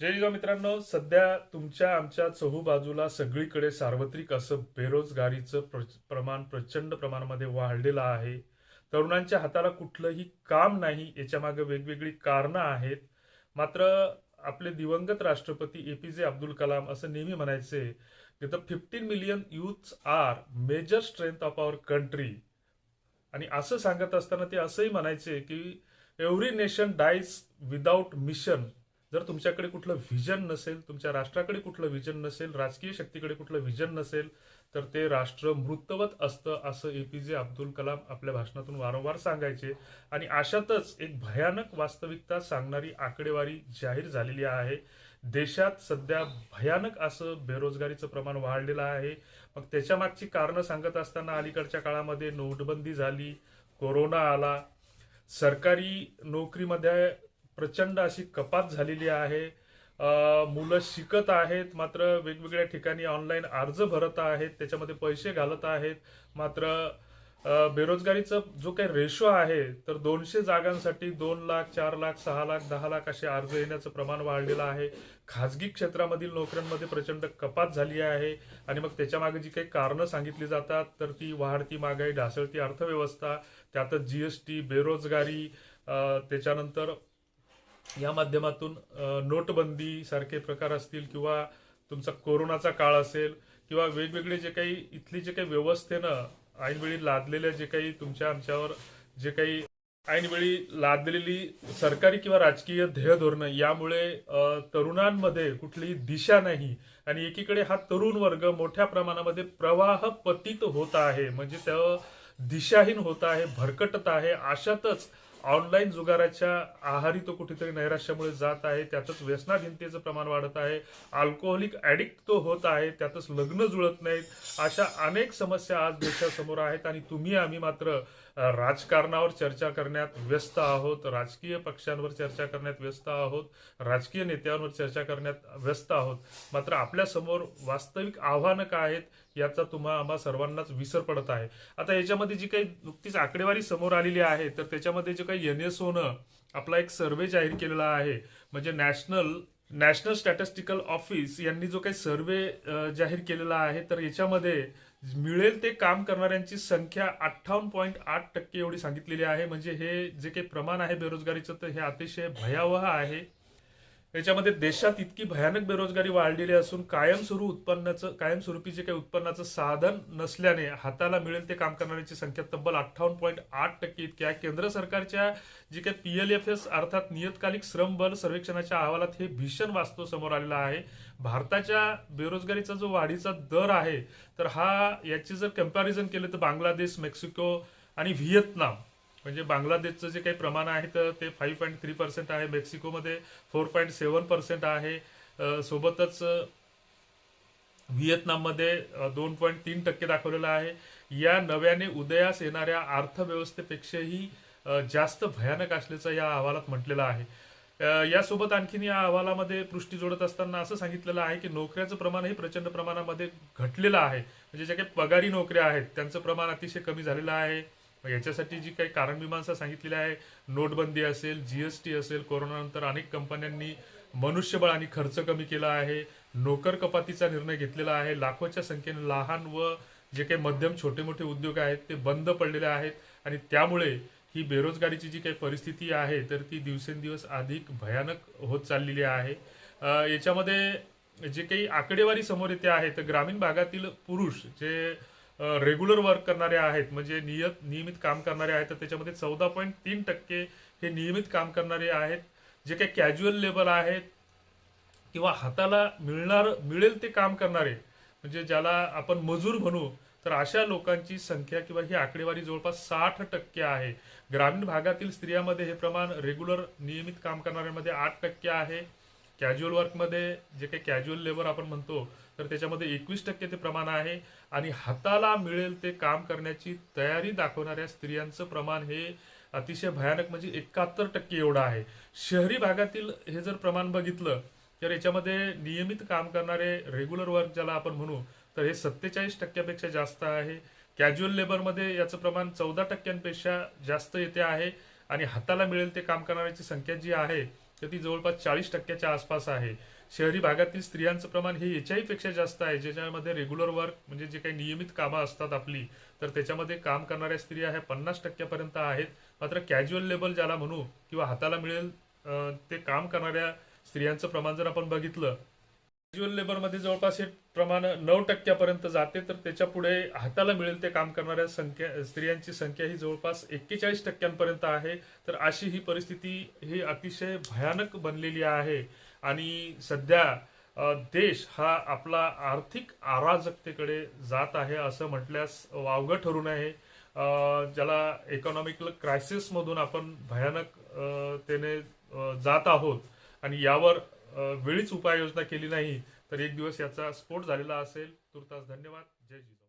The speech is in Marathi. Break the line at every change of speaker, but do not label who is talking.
जय जिजाऊ मित्रांनो सध्या तुमच्या आमच्या चहूबाजूला सगळीकडे सार्वत्रिक असं बेरोजगारीचं प्र- प्रमाण प्रचंड प्रमाणामध्ये वाढलेलं आहे. तरुणांच्या हाताला कुठलंही काम नाही याच्यामागे वेगवेगळी कारणं आहेत. मात्र आपले दिवंगत राष्ट्रपती ए पी जे अब्दुल कलाम असं नेहमी म्हणायचे की the fifteen million youths are major strength of our country आणि असं सांगत असताना ते असंही म्हणायचे की every nation dies without mission जर तुमच्याकडे कुठलं व्हिजन नसेल तुमच्या राष्ट्राकडे कुठलं व्हिजन नसेल राजकीय शक्तीकडे कुठलं व्हिजन नसेल तर ते राष्ट्र मृतवत असतं असं ए पी जे अब्दुल कलाम आपल्या भाषणातून वारंवार सांगायचे. आणि अशातच एक भयानक वास्तविकता सांगणारी आकडेवारी जाहीर झालेली आहे. देशात सध्या भयानक असं बेरोजगारीचं प्रमाण वाढलेलं आहे. मग त्याच्या मागची कारणं सांगत असताना अलीकडच्या काळामध्ये नोटबंदी झाली कोरोना आला. सरकारी नोकरीमध्ये प्रचंड अशी कपात झालेली आहे. मुलं शिकत आहेत मात्र वेगवेगळ्या ठिकाणी ऑनलाईन अर्ज भरत आहेत त्याच्यामध्ये पैसे घालत आहेत. मात्र बेरोजगारीचा जो काही रेशो आहे तर दोनशे जागांसाठी दोन लाख चार लाख सहा लाख दहा लाख असे अर्ज येण्याचं प्रमाण वाढलेलं आहे. खाजगी क्षेत्रामधील नोकऱ्यांमध्ये प्रचंड कपात झाली आहे. आणि मग त्याच्यामागे जी काही कारणं सांगितली जातात तर ती वाढती महागाई ढासळती अर्थव्यवस्था त्यातच टी बेरोजगारी त्याच्यानंतर या माध्यमातून नोटबंदी सारखे प्रकार असतील किंवा तुमचा कोरोनाचा काळ असेल किंवा वेगवेगळे जे काही इथली जे काही व्यवस्थेनं ऐनवेळी लादलेल्या जे काही तुमच्या आमच्यावर जे काही ऐनवेळी लादलेली सरकारी किंवा राजकीय ध्येय धोरणं यामुळे तरुणांमध्ये कुठलीही दिशा नाही आणि एकीकडे हा तरुण वर्ग मोठ्या प्रमाणामध्ये प्रवाह पतित होत आहे. म्हणजे त्या दिशाहीन होत आहे भरकटत आहे. अशातच ऑनलाईन जुगाराच्या आहारी तो कुठेतरी नैराश्यामुळे जात आहे त्यातच व्यसनाधीनतेचं प्रमाण वाढत आहे अल्कोहोलिक ऍडिक्ट तो होत आहे त्यातच लग्न जुळत नाहीत अशा अनेक समस्या आज देशासमोर आहेत आणि तुम्ही आम्ही मात्र राजकारणावर चर्चा करण्यात व्यस्त आहोत राजकीय पक्षांवर चर्चा करण्यात व्यस्त आहोत राजकीय नेत्यांवर चर्चा करण्यात व्यस्त आहोत. मात्र आपल्यासमोर वास्तविक आव्हानं काय आहेत याचा तुम्हा आम्हा सर्वांनाच विसर पडत आहे. आता याच्यामध्ये जी काही नुकतीच आकडेवारी समोर आलेली आहे तर त्याच्यामध्ये जे काही एन एस ओनं आपला एक सर्वे जाहीर केलेला आहे म्हणजे नॅशनल नॅशनल स्टॅटिस्टिकल ऑफिस यांनी जो काही सर्वे जाहीर केलेला आहे तर याच्यामध्ये मिळेल ते काम करणाऱ्यांची संख्या अठ्ठावन्न पॉईंट आठ टक्के एवढी सांगितलेली आहे. म्हणजे हे जे काही प्रमाण आहे बेरोजगारीचं तर हे अतिशय भयावह आहे. याच्यामध्ये देशात इतकी भयानक बेरोजगारी वाढलेली असून कायमस्वरूप उत्पन्नाचं कायमस्वरूपी जे काही उत्पन्नाचं साधन नसल्याने हाताला मिळेल ते काम करणाऱ्यांची संख्या तब्बल अठ्ठावन्न पॉईंट आठ टक्के इतकी आहे. केंद्र सरकारच्या जी काही पी एल एफ एस अर्थात नियतकालिक श्रम बल सर्वेक्षणाच्या अहवालात हे भीषण वास्तव समोर आलेलं आहे. भारताच्या बेरोजगारीचा जो वाढीचा दर आहे तर हा याची जर कंपॅरिझन केलं तर बांगलादेश मेक्सिको आणि व्हिएतनाम म्हणजे बांगलादेशचं जे काही प्रमाण आहे तर ते फाईव्ह पॉईंट थ्री पर्सेंट आहे. मेक्सिकोमध्ये फोर पॉईंट सेवन पर्सेंट आहे. सोबतच व्हिएतनाममध्ये दोन पॉईंट तीन टक्के दाखवलेलं आहे. या नव्याने उदयास येणाऱ्या अर्थव्यवस्थेपेक्षाही जास्त भयानक असल्याचं या अहवालात म्हटलेलं आहे. यासोबत आणखीन या अहवालामध्ये पुष्टी जोडत असताना असं सांगितलेलं आहे की नोकऱ्याचं प्रमाणही प्रचंड प्रमाणामध्ये घटलेलं आहे. म्हणजे ज्या काही पगारी नोकऱ्या आहेत त्यांचं प्रमाण अतिशय कमी झालेलं आहे. याच्यासाठी जी काही कारणमीमांसा सांगितलेली आहे नोटबंदी असेल जीएसटी असेल कोरोनानंतर अनेक कंपन्यांनी मनुष्यबळ आणि खर्च कमी केला आहे नोकर कपातीचा निर्णय घेतलेला आहे लाखोच्या संख्येने लहान व जे काही मध्यम छोटे मोठे उद्योग आहेत ते बंद पडलेले आहेत आणि त्यामुळे ही बेरोजगारीची जी काही परिस्थिती आहे तर ती दिवसेंदिवस अधिक भयानक होत चाललेली आहे. याच्यामध्ये जे काही आकडेवारी समोर येते आहे तर ग्रामीण भागातील पुरुष जे रेग्युलर वर्क करणारे आहेत म्हणजे नियत नियमित काम करणारे आहेत तर त्याच्यामध्ये चौदा पॉईंट तीन टक्के हे नियमित काम करणारे आहेत. जे काही कॅज्युअल लेबर आहेत किंवा हाताला मिळणार मिळेल ते काम करणारे म्हणजे ज्याला आपण मजूर म्हणू तर अशा लोकांची संख्या किंवा ही आकडेवारी जवळपास साठ टक्के आहे. ग्रामीण भागातील स्त्रियांमध्ये हे प्रमाण रेग्युलर नियमित काम करणाऱ्यांमध्ये आठ टक्के आहे. कॅज्युअल वर्कमध्ये जे काही कॅज्युअल लेबर आपण म्हणतो तर त्याच्यामध्ये एकवीस टक्के ते प्रमाण आहे आणि हाताला मिळेल ते काम करण्याची तयारी दाखवणाऱ्या स्त्रियांचं प्रमाण हे अतिशय भयानक म्हणजे एकाहत्तर टक्के एवढं आहे. शहरी भागातील हे जर प्रमाण बघितलं तर याच्यामध्ये नियमित काम करणारे रेग्युलर वर्क ज्याला आपण म्हणू तर हे सत्तेचाळीस टक्क्यापेक्षा जास्त आहे. कॅज्युअल लेबरमध्ये याचं प्रमाण चौदा टक्क्यांपेक्षा जास्त येते आहे आणि हाताला मिळेल ते काम करणाऱ्याची संख्या जी आहे तर ती जवळपास चाळीस टक्क्याच्या आसपास आहे. शहरी भागातील स्त्रियांचं प्रमाण हे एच पेक्षा जास्त आहे ज्याच्यामध्ये रेग्युलर वर्क म्हणजे जे काही नियमित कामं असतात आपली तर त्याच्यामध्ये काम करणाऱ्या स्त्रिया ह्या पन्नास टक्क्यापर्यंत आहेत. मात्र कॅज्युअल लेबल ज्याला म्हणू किंवा हाताला मिळेल ते काम करणाऱ्या स्त्रियांचं प्रमाण जर आपण बघितलं कॅज्युअल लेबरमध्ये जवळपास हे प्रमाण नऊ टक्क्यापर्यंत जाते तर त्याच्या पुढे हाताला मिळेल ते काम करणाऱ्या संख्या स्त्रियांची संख्या ही जवळपास एक्केचाळीस टक्क्यांपर्यंत आहे. तर अशी ही परिस्थिती ही अतिशय भयानक बनलेली आहे. आणि सध्या देश हा आपला आर्थिक अराजकतेकडे जात आहे असं म्हटल्यास वावगं ठरू नये. ज्याला इकॉनॉमिकल क्रायसिसमधून आपण भयानक त्याने जात आहोत. आणि यावर वेळीच उपाययोजना केली नाही तर एक दिवस याचा स्फोट झालेला असेल. तुर्तास धन्यवाद. जय जिजाऊ